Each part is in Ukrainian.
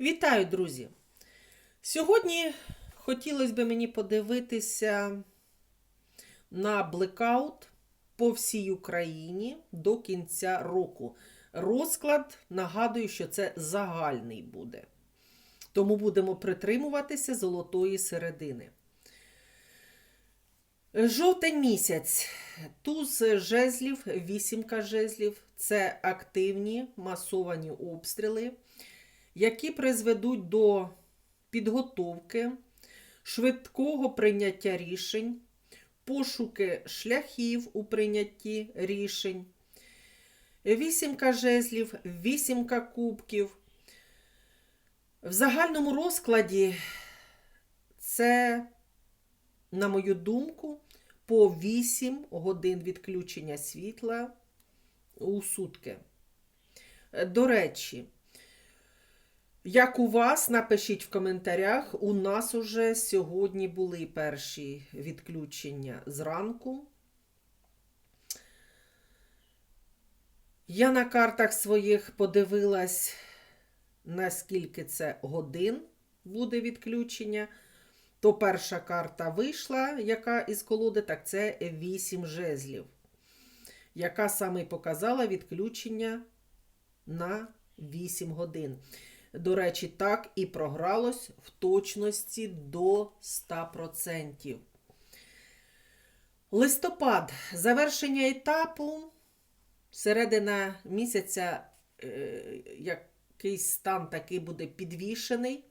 Вітаю, друзі! Сьогодні хотілося б мені подивитися на блекаут по всій Україні до кінця року. Розклад, нагадую, що це загальний буде. Тому будемо притримуватися золотої середини. Жовтень місяць. Туз жезлів, вісімка жезлів це активні масовані обстріли, які призведуть до підготовки, швидкого прийняття рішень, пошуки шляхів у прийнятті рішень. Вісімка жезлів, вісімка кубків. В загальному розкладі це, на мою думку, по 8 годин відключення світла у сутки. До речі, як у вас, напишіть в коментарях, у нас уже сьогодні були перші відключення зранку. Я на картах своїх подивилась, наскільки це годин буде відключення. То перша карта вийшла, яка із колоди, так це 8 жезлів, яка саме показала відключення на 8 годин. До речі, так і програлось в точності до 100%. Листопад. Завершення етапу. Середина місяця е, якийсь стан такий буде підвішений.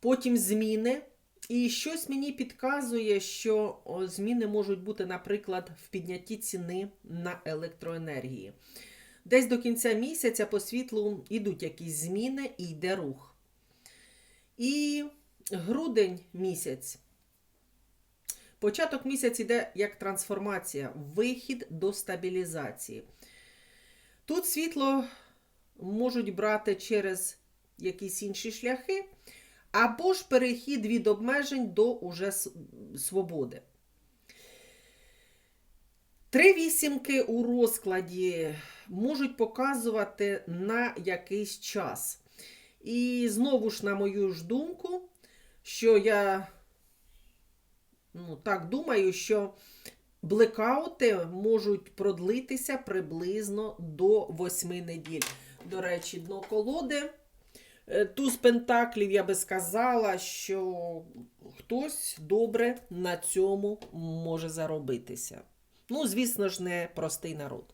Потім зміни. І щось мені підказує, що зміни можуть бути, наприклад, в піднятті ціни на електроенергії. Десь до кінця місяця по світлу йдуть якісь зміни і йде рух. І грудень місяць. Початок місяць іде як трансформація, вихід до стабілізації. Тут світло можуть брати через якісь інші шляхи, або ж перехід від обмежень до уже свободи. Три вісімки у розкладі можуть показувати на якийсь час. І знову ж, на мою ж думку, що я ну, так думаю, що блекаути можуть продлитися приблизно до 8 неділь. До речі, дно колоди. Е, Туз пентаклів, я би сказала, що хтось добре на цьому може заробитися. Ну, звісно ж, не простий народ.